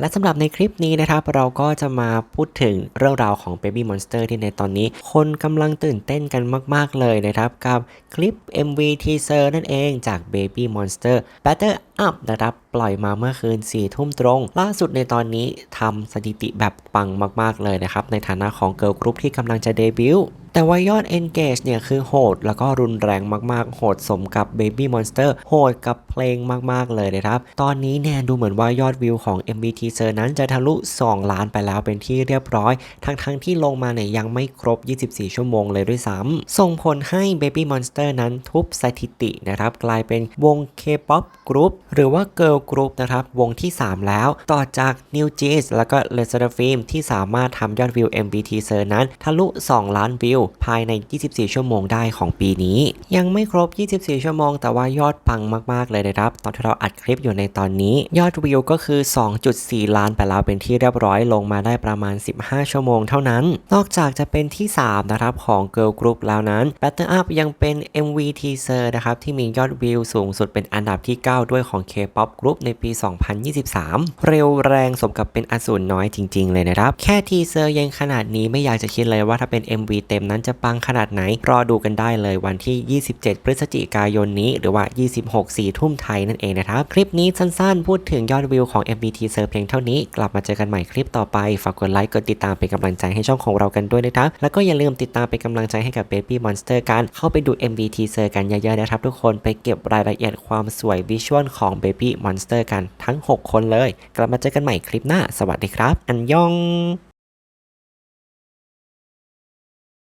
และสำหรับในคลิปนี้นะครับ เราก็จะมาพูดถึงเรื่องราวของ Baby Monster ที่ในตอนนี้ คนกำลังตื่นเต้นกันมาก ๆ เลยนะครับ กับคลิป MV Teaser นั่นเองจาก Baby Monster Better Up นะครับ ปล่อยมาเมื่อคืน 4 ทุ่มตรง ล่าสุดในตอนนี้ทำสถิติแบบปังมาก ๆ เลยนะครับ ในฐานะของเกิร์ลกรุ๊ปที่กำลังจะเดบิวต์ แต่ว่ายอด engage เนี่ยคือโหด แล้วก็รุนแรงมากๆ โหดสมกับ Baby Monster โหดกับเพลงมากๆเลยนะครับ ตอนนี้เนี่ยดูเหมือนว่ายอดวิวของ MV Teaser นั้นจะทะลุ 2 ล้านไปแล้วเป็นที่เรียบร้อย ทั้งๆทที่ลงมาเนี่ยยังไม่ครบ 24 ชั่วโมงเลยด้วยซ้ำส่งผลให้ Baby Monster นั้นทุบสถิตินะครับ กลายเป็นวง K-pop Group หรือว่า Girl Group นะครับ วงที่ 3 แล้ว ต่อจาก New Jeans แล้วก็ l e s e r a f i m ที่สามารถทำยอดวิว MV Teaser นั้นทะลุ 2 ล้านวิวภายใน 24 ชั่วโมงได้ของปีนี้ ยังไม่ครบ 24 ชั่วโมง แต่ว่ายอดปังมากๆเลยนะครับ ตอนที่เราอัดคลิปอยู่ในตอนนี้ ยอดวิวก็คือ 2.4 ล้านไปแล้วเป็นที่เรียบร้อยลงมาได้ประมาณ 15 ชั่วโมงเท่านั้น นอกจากจะเป็นที่ 3 นะครับของ Girl Group แล้วนั้น Battle Up ยังเป็น MV Teaser นะครับที่มียอดวิวสูงสุดเป็นอันดับที่ 9 ด้วยของ K-pop Group ในปี 2023 เร็วแรงสมกับเป็นอสูรน้อยจริง ๆ เลยนะครับ แค่ทีเซอร์ยังขนาดนี้ไม่อยากจะคิดเลยว่าถ้าเป็น MV เต็มนั้นจะปังขนาดไหน รอดูกันได้เลยวันที่ 27 พฤศจิกายนนี้ หรือว่า 26 4 ทุ่มไทยนั่นเองนะครับ คลิปนี้สั้นๆ พูดถึงยอดวิวของ MV Teaser เพียงเท่านี้ กลับมาเจอกันใหม่คลิปต่อไป ฝากกดไลค์กดติดตามเป็นกำลังใจให้ช่องของเรากันด้วยนะครับ แล้วก็อย่าลืมติดตามเป็นกำลังใจให้กับ Baby Monster กัน เข้าไปดู MV Teaser กันเยอะๆนะครับทุกคน ไปเก็บรายละเอียดความสวยวิชวลของ Baby Monster กันทั้ง 6 คนเลย กลับมาเจอกันใหม่คลิปหน้า สวัสดีครับ อันยอง